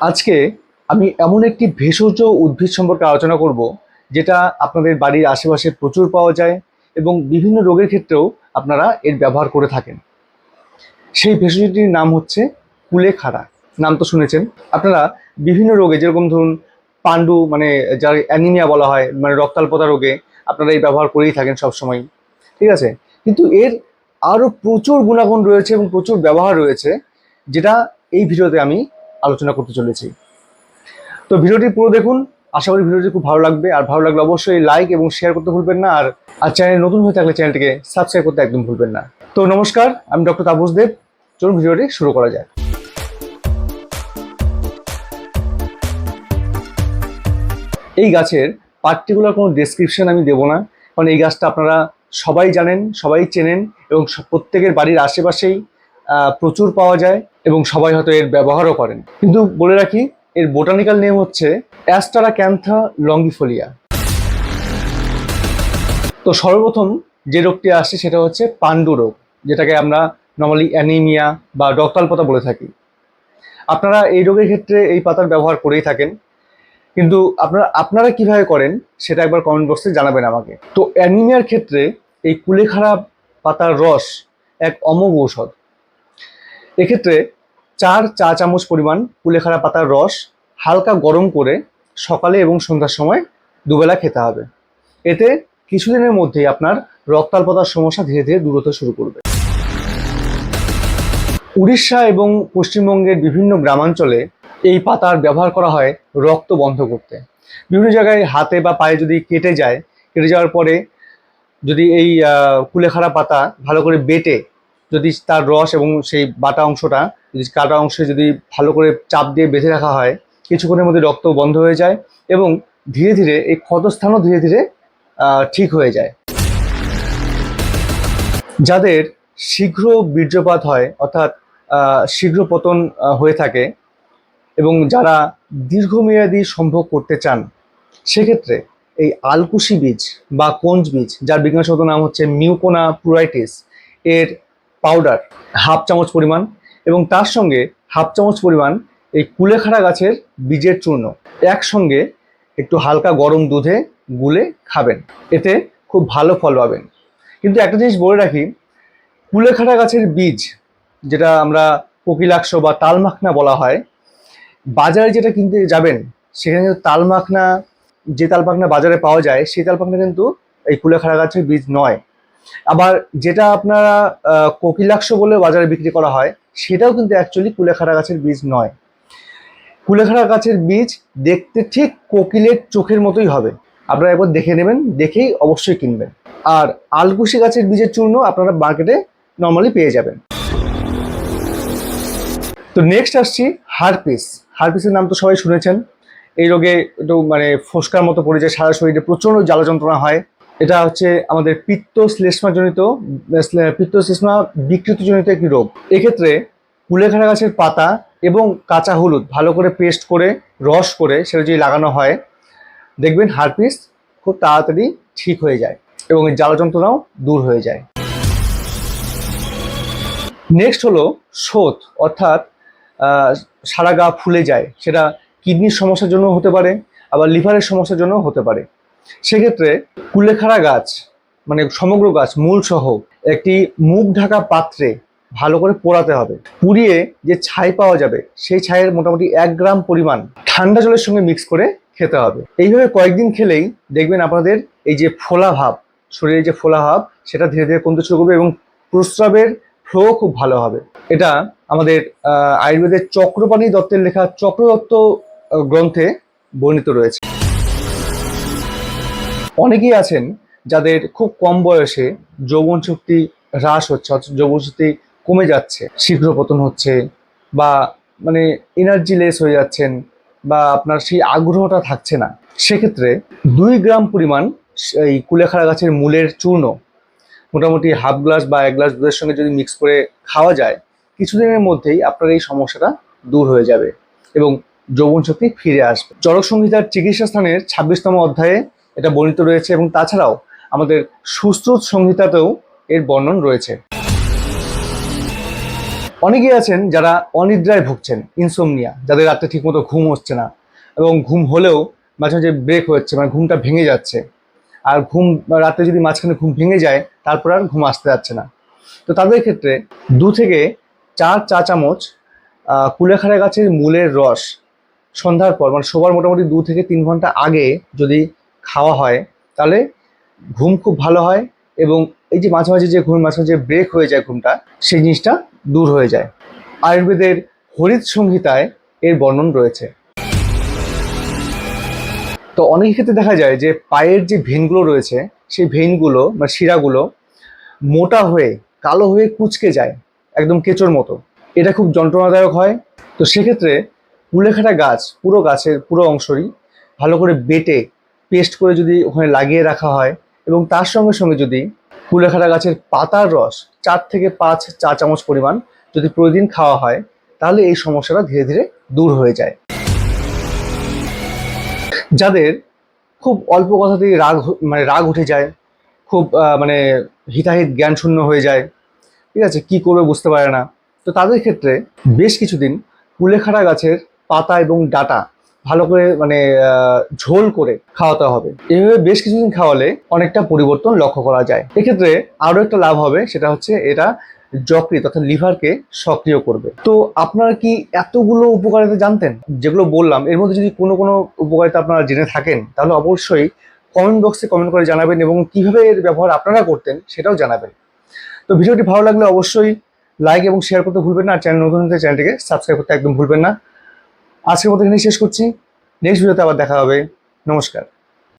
আজকে আমি এমন একটি ভেষজ উদ্ভিদ সম্পর্কে আলোচনা করব, যেটা আপনাদের বাড়ির আশেপাশে প্রচুর পাওয়া যায় এবং বিভিন্ন রোগের ক্ষেত্রেও আপনারা এর ব্যবহার করে থাকেন। সেই ভেষজটির নাম হচ্ছে কুলেখাড়া। নাম তো শুনেছেন। আপনারা বিভিন্ন রোগে, যেরকম ধরুন পাণ্ডু মানে যার অ্যানিমিয়া বলা হয় মানে রক্তাল্পতা রোগে আপনারা এই ব্যবহার করেই থাকেন সবসময় ঠিক আছে? কিন্তু এর আরও প্রচুর গুণাগুণ রয়েছে এবং প্রচুর ব্যবহার রয়েছে, যেটা এই ভিডিওতে আমি আলোচনা করতে চলেছি। তো ভিডিওটি পুরো দেখুন। আশা করি ভিডিওটি খুব ভালো লাগবে। আর ভালো লাগলে অবশ্যই লাইক এবং শেয়ার করতে ভুলবেন না। আর আর চ্যানেল নতুন হয়ে থাকলে চ্যানেলটিকে সাবস্ক্রাইব করতে একদম ভুলবেন না। তো নমস্কার, আমি ডক্টর তাপস দেব। চলুন ভিডিওটি শুরু করা যায় এই গাছের পার্টিকুলার কোনো ডেসক্রিপশন আমি দেবো না। কারণ এই গাছটা আপনারা সবাই জানেন, সবাই চেনেন এবং প্রত্যেকের বাড়ির আশেপাশেই প্রচুর পাওয়া যায় এবং সবাই হয়তো এর ব্যবহারও করেন। কিন্তু বলে রাখি, এর বোটানিক্যাল নেম হচ্ছে অ্যাস্টারা ক্যান্থা লঙ্গিফোলিয়া তো সর্বপ্রথম যে রোগটি আসছে সেটা হচ্ছে পাণ্ডু রোগ, যেটাকে আমরা নর্মালি অ্যানিমিয়া বা রক্তাল্পতা বলে থাকি। আপনারা এই রোগের ক্ষেত্রে এই পাতার ব্যবহার করেই থাকেন। কিন্তু আপনারা আপনারা কীভাবে করেন সেটা একবার কমেন্ট বক্সে জানাবেন আমাকে। তো অ্যানিমিয়ার ক্ষেত্রে এই কুলেখাড়া পাতার রস এক অমোঘ ঔষধ। এক্ষেত্রে চার চা চামচ পরিমাণ কুলেখাড়া পাতার রস হালকা গরম করে সকালে এবং সন্ধ্যার সময় দুবেলা খেতে হবে। এতে কিছুদিনের মধ্যেই আপনার রক্তাল্পতার সমস্যা ধীরে ধীরে দূর হতে শুরু করবে। উড়িষ্যা এবং পশ্চিমবঙ্গের বিভিন্ন গ্রামাঞ্চলে এই পাতার ব্যবহার করা হয় রক্ত বন্ধ করতে। বিভিন্ন জায়গায় হাতে বা পায়ে যদি কেটে যায়, কেটে যাওয়ার পরে যদি এই কুলেখাড়া পাতা ভালো করে বেটে যদি তার রস এবং সেই বাটা অংশটা, যদি কাটা অংশে যদি ভালো করে চাপ দিয়ে বেঁধে রাখা হয়, কিছুক্ষণের মধ্যে রক্ত বন্ধ হয়ে যায় এবং ধীরে ধীরে এই ক্ষতস্থানও ধীরে ধীরে ঠিক হয়ে যায়। যাদের শীঘ্র বীর্যপাত হয়, অর্থাৎ শীঘ্র পতন হয়ে থাকে এবং যারা দীর্ঘমেয়াদী সম্ভব করতে চান, সেক্ষেত্রে এই আলকুশি বীজ বা কোঞ্জ বীজ, যার বিজ্ঞানসম্মত নাম হচ্ছে মিউকোনা প্লুরাইটিস এর পাউডার হাফ চামচ পরিমাণ এবং তার সঙ্গে হাফ চামচ পরিমাণ এই কুলেখাড়া গাছের বীজের চূর্ণ। একসঙ্গে একটু হালকা গরম দুধে গুলে খাবেন। এতে খুব ভালো ফল পাবেন। কিন্তু একটা জিনিস বলে রাখি, কুলেখাড়া গাছের বীজ, যেটা আমরা কোকিলাক্ষ বা তালমাখনা বলা হয়, বাজারে যেটা কিনতে যাবেন, সেখানে কিন্তু তালমাখনা, যে তালপাখনা বাজারে পাওয়া যায়, সেই তালপাখনা কিন্তু এই কুলেখাড়া গাছের বীজ নয়। আবার যেটা আপনারা কোকিলাক্ষ বলে বাজারে বিক্রি করা হয়, সেটাও কিন্তু অ্যাকচুয়ালি কুলেখাড়া গাছের বীজ নয়। কুলেখাড়া গাছের বীজ দেখতে ঠিক কোকিলের চোখের মতোই হবে। আপনারা একবার দেখে নেবেন, দেখেই অবশ্যই কিনবেন। আর আলকুশি গাছের বীজের চূর্ণ আপনারা মার্কেটে নর্মালি পেয়ে যাবেন। তো নেক্সট আসছি হারপিস। হারপিসের নাম তো সবাই শুনেছেন। এই রোগে একটু মানে ফোসকার মতো পড়ে যায়, সারা শরীরে প্রচণ্ড জ্বালা যন্ত্রণা হয়। এটা হচ্ছে আমাদের পিত্ত শ্লেষ্মাজনিত শ্লে- পিত্ত শ্লেষ্মা বিকৃতজনিত একটি রোগ। এক্ষেত্রে কুলেখাড়া গাছের পাতা এবং কাঁচা হলুদ ভালো করে পেস্ট করে, রস করে সেটা যদি লাগানো হয়, দেখবেন হারপিস খুব তাড়াতাড়ি ঠিক হয়ে যায় এবং এই জ্বালা যন্ত্রণাও দূর হয়ে যায়। নেক্সট হলো শোথ অর্থাৎ সারা গা ফুলে যায়। সেটা কিডনির সমস্যার জন্য হতে পারে, আবার লিভারের সমস্যার জন্য হতে পারে। সেক্ষেত্রে কুলেখাড়া গাছ মানে সমগ্র গাছ মূল সহ একটি মুখ ঢাকা পাত্রে ভালো করে পোড়াতে হবে। পুড়িয়ে যে ছাই পাওয়া যাবে, সেই ছাইয়ের মোটামুটি এক গ্রাম পরিমাণ ঠান্ডা জলের সঙ্গে মিক্স করে খেতে হবে। এইভাবে কয়েকদিন খেলেই দেখবেন আপনাদের এই যে ফোলা ভাব শরীরে যে ফোলা ভাব, সেটা ধীরে ধীরে কমতে শুরু করবে এবং প্রস্রাবের ফ্লো খুব ভালো হবে। এটা আমাদের আয়ুর্বেদের চক্রপাণি দত্তের লেখা চক্রদত্ত গ্রন্থে বর্ণিত রয়েছে। অনেকেই আছেন যাদের খুব কম বয়সে যৌবন শক্তি হ্রাস হচ্ছে, অর্থাৎ যৌবন শক্তি কমে যাচ্ছে। শীঘ্র পতন হচ্ছে বা মানে এনার্জি লেস হয়ে যাচ্ছেন বা আপনার সেই আগ্রহটা থাকছে না। সেক্ষেত্রে দুই গ্রাম পরিমাণ এই কুলেখাড়া গাছের মূলের চূর্ণ, মোটামুটি হাফ গ্লাস বা এক গ্লাস দুধের সঙ্গে যদি মিক্স করে খাওয়া যায়, কিছুদিনের মধ্যেই আপনার এই সমস্যাটা দূর হয়ে যাবে এবং যৌবন শক্তি ফিরে আসবে। চরক সংহিতার চিকিৎসা স্থানের ছাব্বিশতম অধ্যায়ে এটা বর্ণিত রয়েছে এবং তাছাড়াও আমাদের সুশ্রুত সংহিতাতেও এর বর্ণন রয়েছে। অনেকেই আছেন যারা অনিদ্রায় ভুগছেন ইনসোমনিয়া যাদের রাত্রে ঠিকমতো ঘুম হচ্ছে না এবং ঘুম হলেও মাঝে মাঝে ব্রেক হচ্ছে মানে ঘুমটা ভেঙে যাচ্ছে। আর ঘুম, রাতে যদি মাঝখানে ঘুম ভেঙে যায়, তারপর আর ঘুম আসতে যাচ্ছে না। তো তাদের ক্ষেত্রে দু থেকে চার চা চামচ কুলেখাড়া গাছের মূলের রস সন্ধ্যার পর মানে শোবার মোটামুটি দু থেকে তিন ঘণ্টা আগে যদি খাওয়া হয়, তাহলে ঘুম খুব ভালো হয় এবং এই যে মাঝে মাঝে যে ঘুম, মাঝে মাঝে ব্রেক হয়ে যায় ঘুমটা, সেই জিনিসটা দূর হয়ে যায়। আয়ুর্বেদের হরিত সংহিতায় এর বর্ণন রয়েছে। তো অনেক ক্ষেত্রে দেখা যায় যে পায়ের যে ভেনগুলো রয়েছে, সেই ভেনগুলো বা শিরাগুলো মোটা হয়ে, কালো হয়ে কুচকে যায়, একদম কেঁচোর মতো। এটা খুব যন্ত্রণাদায়ক হয়। তো সেক্ষেত্রে কুলেখাটা গাছ, পুরো গাছের পুরো অংশই ভালো করে বেটে পেস্ট করে যদি ওখানে লাগিয়ে রাখা হয় এবং তার সঙ্গে সঙ্গে যদি কুলেখাড়া গাছের পাতার রস চার থেকে পাঁচ চা চামচ পরিমাণ যদি প্রতিদিন খাওয়া হয়, তাহলে এই সমস্যাটা ধীরে ধীরে দূর হয়ে যায়। যাদের খুব অল্প কথাতেই রাগ মানে রাগ উঠে যায়, খুব মানে হিতাহিত জ্ঞান শূন্য হয়ে যায়, ঠিক আছে, কি করবে বুঝতে পারে না, তো তাদের ক্ষেত্রে বেশ কিছুদিন কুলেখাড়া গাছের পাতা এবং ডাটা ভালো করে মানে ঝোল করে খাওয়াতে হবে। এভাবে বেশ কিছুদিন খাওয়ালে অনেকটা পরিবর্তন লক্ষ্য করা যায়। এক্ষেত্রে আরও একটা লাভ হবে, সেটা হচ্ছে এটা যকৃত অর্থাৎ লিভারকে সক্রিয় করবে। তো আপনারা কি এতগুলো উপকারিতা জানতেন? যেগুলো বললাম, এর মধ্যে যদি কোনো কোনো উপকারিতা আপনারা জেনে থাকেন, তাহলে অবশ্যই কমেন্ট বক্সে কমেন্ট করে জানাবেন এবং কীভাবে এর ব্যবহার আপনারা করতেন সেটাও জানাবেন। তো ভিডিওটি ভালো লাগলে অবশ্যই লাইক এবং শেয়ার করতে ভুলবেন না, আর চ্যানেল নতুন হলে চ্যানেলটিকে সাবস্ক্রাইব করতে একদম ভুলবেন না। আজকের মতো এখানেই শেষ করছি। নেক্সট ভিডিওতে আবার দেখা হবে। নমস্কার।